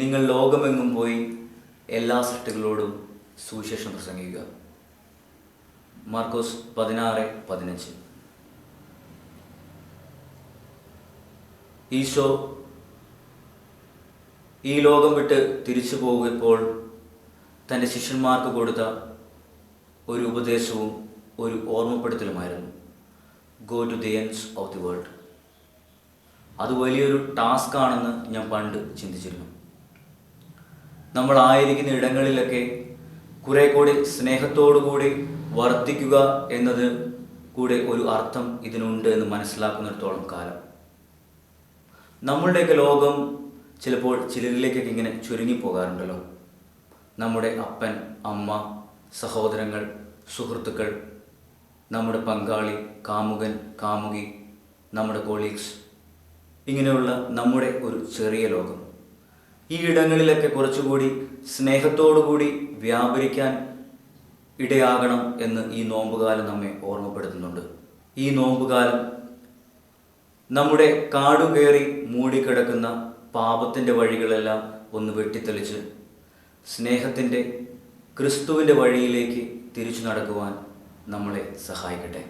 നിങ്ങൾ ലോകമെങ്ങും പോയി എല്ലാ സൃഷ്ടികളോടും സുവിശേഷം പ്രസംഗിക്കുക. മാർക്കോസ് പതിനാറ് പതിനഞ്ച്. ഈശോ ഈ ലോകം വിട്ട് തിരിച്ചു പോകുമ്പോൾ തന്റെ ശിഷ്യന്മാർക്ക് കൊടുത്ത ഒരു ഉപദേശവും ഒരു ഓർമ്മപ്പെടുത്തലുമായിരുന്നു. Go to the ends of the world അത് വലിയൊരു ടാസ്ക് ആണെന്ന് ഞാൻ പണ്ട് ചിന്തിച്ചിരുന്നു. നമ്മളായിരിക്കുന്ന ഇടങ്ങളിലൊക്കെ കുറെ കൂടി സ്നേഹത്തോടു കൂടി വർദ്ധിക്കുക എന്നത് കൂടെ ഒരു അർത്ഥം ഇതിനുണ്ട് എന്ന് മനസ്സിലാക്കുന്നിടത്തോളം കാലം. നമ്മളുടെയൊക്കെ ലോകം ചിലപ്പോൾ ചിലരിലേക്കൊക്കെ ഇങ്ങനെ ചുരുങ്ങി പോകാറുണ്ടല്ലോ. നമ്മുടെ അപ്പൻ അമ്മ സഹോദരങ്ങൾ സുഹൃത്തുക്കൾ നമ്മുടെ പങ്കാളി കാമുകൻ കാമുകി നമ്മുടെ കൊളീഗ്സ് ഇങ്ങനെയുള്ള നമ്മുടെ ഒരു ചെറിയ ലോകം. ഈ ഇടങ്ങളിലൊക്കെ കുറച്ചുകൂടി സ്നേഹത്തോടുകൂടി വ്യാപരിക്കാൻ ഇടയാകണം എന്ന് ഈ നോമ്പുകാലം നമ്മെ ഓർമ്മപ്പെടുത്തുന്നുണ്ട്. ഈ നോമ്പുകാലം നമ്മുടെ കാടുകയറി മൂടിക്കിടക്കുന്ന പാപത്തിന്റെ വഴികളെല്ലാം ഒന്ന് വെട്ടിത്തെളിച്ച് സ്നേഹത്തിന്റെ ക്രിസ്തുവിന്റെ വഴിയിലേക്ക് തിരിച്ചു നടക്കുവാൻ നമ്മളെ സഹായിക്കട്ടെ.